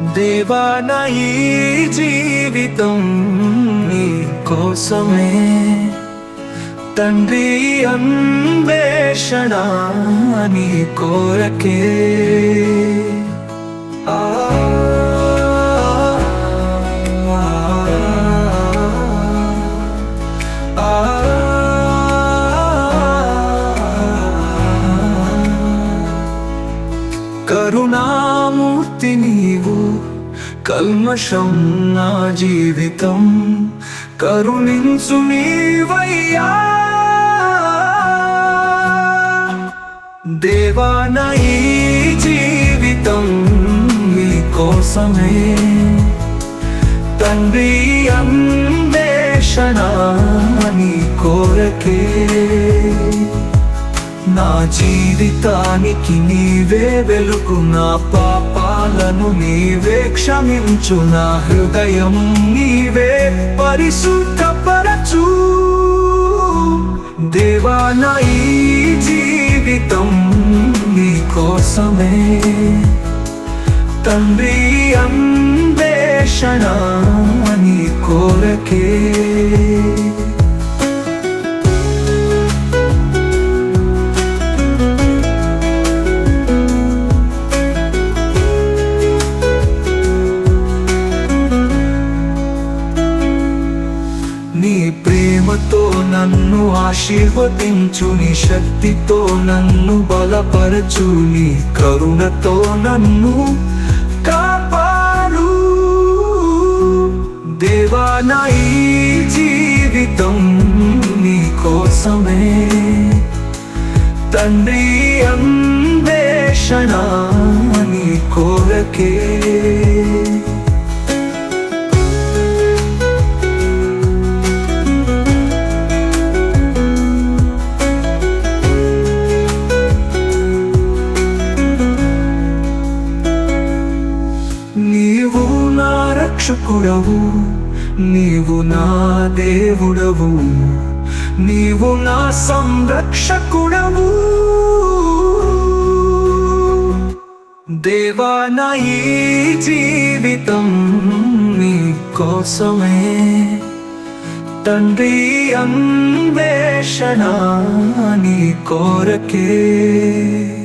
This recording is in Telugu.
దేవా నా ఈ జీవితం నీ కోసమే. తండ్రి అన్వేషణ నీ కోరకే. ఆ కరుణామూర్తి నీవు కల్మషం నా జీవితం. కరుణించు నీవయ్యా. దేవాన ఈ జీవితం నీ కోసమే తండ్రి అన్వేషణ నీ కోరకే. నా జీవితానికి నీవే వెలుగు నా పాప పాపాలను నీవే క్షమించు. నా హృదయం నీవే పరిశుద్ధపరచు. దేవా నా ఈ జీవితం నీ కోసమే. తండ్రి అన్వేషణ నీ కోరకే. నీ ప్రేమతో నన్ను ఆశీర్వదించు నీ శక్తితో నన్ను బలపరచు నీ కరుణతో నన్ను కాపాడు. దేవా నా ఈ జీవితం నీ కోసమే. తండ్రి అన్వేషణ నీ కోరకే. నీవు నా రక్షకుడవు నీవు నా దేవుడవు నీవు నా సంరక్షకుడవు. దేవా నా ఈ జీవితం నీ కోసమే. తండ్రి అన్వేషణ నీ కోరకే.